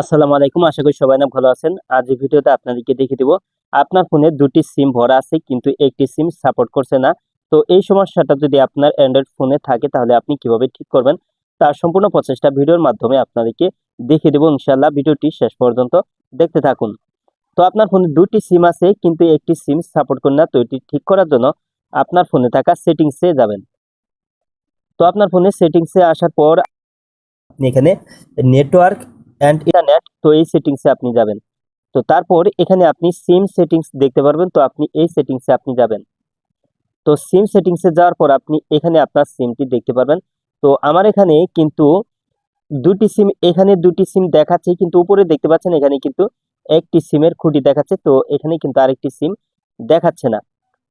আসসালামু আলাইকুম, আশা করি সবাই না ভালো আছেন। আজ ভিডিওতে আপনাদেরকে দেখিয়ে দেবো, আপনার ফোনে দুটি সিম ভরা আছে, কিন্তু একটি সিম সাপোর্ট করছে না। তো এই সমস্যাটা যদি আপনার অ্যান্ড্রয়েড ফোনে থাকে, তাহলে আপনি কীভাবে ঠিক করবেন? তার সম্পূর্ণ প্রচেষ্টা ভিডিওর মাধ্যমে আপনাদেরকে দেখিয়ে দেবো ইনশাল্লাহ ভিডিওটি শেষ পর্যন্ত দেখতে থাকুন। তো আপনার ফোনে দুটি সিম আছে, কিন্তু একটি সিম সাপোর্ট করে না, তো এটি ঠিক করার জন্য আপনার ফোনে থাকা সেটিংসে যাবেন। তো আপনার ফোনে সেটিংসে আসার পর আপনি এখানে নেটওয়ার্ক অ্যান্ড ইন্টারনেট তো এই সেটিংসে আপনি যাবেন। তো তারপর এখানে আপনি সিম সেটিংস দেখতে পারবেন, তো আপনি এই সেটিংসে আপনি যাবেন। তো সিম সেটিংসে যাওয়ার পর আপনি এখানে আপনার সিমটি দেখতে পারবেন। তো আমার এখানে কিন্তু দুটি সিম এখানে দুটি সিম দেখাচ্ছে, কিন্তু উপরে দেখতে পাচ্ছেন এখানে কিন্তু একটি সিমের খুঁটি দেখাচ্ছে, তো এখানে কিন্তু আরেকটি সিম দেখাচ্ছে না।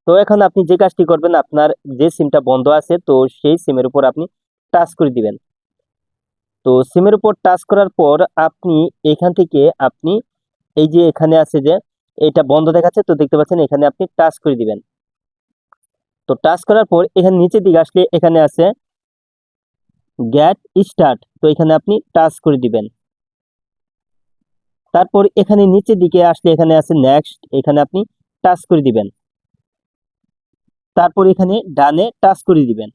তো এখন আপনি যে কাজটি করবেন, আপনার যে সিমটা বন্ধ আছে, তো সেই সিমের উপর আপনি টাচ করে দিবেন। তো সিমের উপর টাচ করার পর আপনি এখান থেকে আপনি এই যে এখানে আছে যে এটা বন্ধ দেখাচ্ছে, তো দেখতে পাচ্ছেন এখানে আপনি টাচ করে দিবেন। তো টাচ করার পর এখানে নিচের দিকে আসলে এখানে আছে গ্যাট স্টার্ট তো এখানে আপনি টাচ করে দিবেন। তারপর এখানে নিচের দিকে আসলে এখানে আছে নেক্সট এখানে আপনি টাচ করে দিবেন। তারপর এখানে ডানে টাচ করে দিবেন।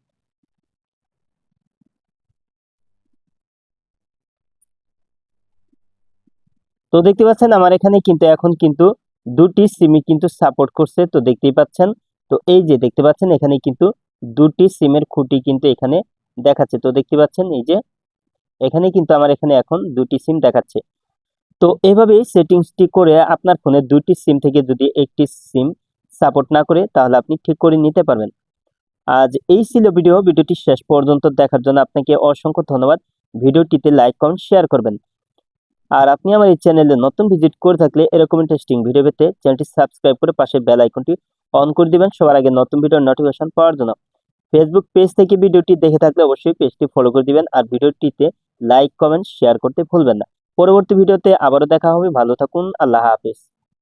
তো দেখতে পাচ্ছেন আমার এখানে কিন্তু এখন কিন্তু দুটি সিমই কিন্তু সাপোর্ট করছে, তো দেখতেই পাচ্ছেন। তো এই যে দেখতে পাচ্ছেন এখানে কিন্তু দুটি সিমের খুঁটি কিন্তু এখানে দেখাচ্ছে। তো দেখতে পাচ্ছেন এই যে এখানে কিন্তু আমার এখানে এখন দুটি সিম দেখাচ্ছে। তো এভাবে সেটিংসটি করে আপনার ফোনে দুটি সিম থেকে যদি একটি সিম সাপোর্ট না করে, তাহলে আপনি ঠিক করে নিতে পারবেন। আজ এই ছিল ভিডিও। ভিডিওটি শেষ পর্যন্ত দেখার জন্য আপনাকে অসংখ্য ধন্যবাদ। ভিডিওটিতে লাইক, কমেন্ট শেয়ার করবেন। আর আপনি আমার এই চ্যানেলে নতুন ভিজিট করে থাকলে এরকম ইন্টারেস্টিং ভিডিও পেতে চ্যানেলটি সাবস্ক্রাইব করে পাশে বেল আইকনটি অন করে দিবেন। সবার আগে নতুন ভিডিওর নোটিফিকেশন পাওয়ার জন্য। ফেসবুক পেজ থেকে ভিডিওটি দেখে থাকলে অবশ্যই পেজটি ফলো করে দিবেন আর ভিডিওটিতে লাইক কমেন্ট শেয়ার করতে ভুলবেন না। পরবর্তী ভিডিওতে আবারও দেখা হবে। ভালো থাকুন। আল্লাহ হাফেজ।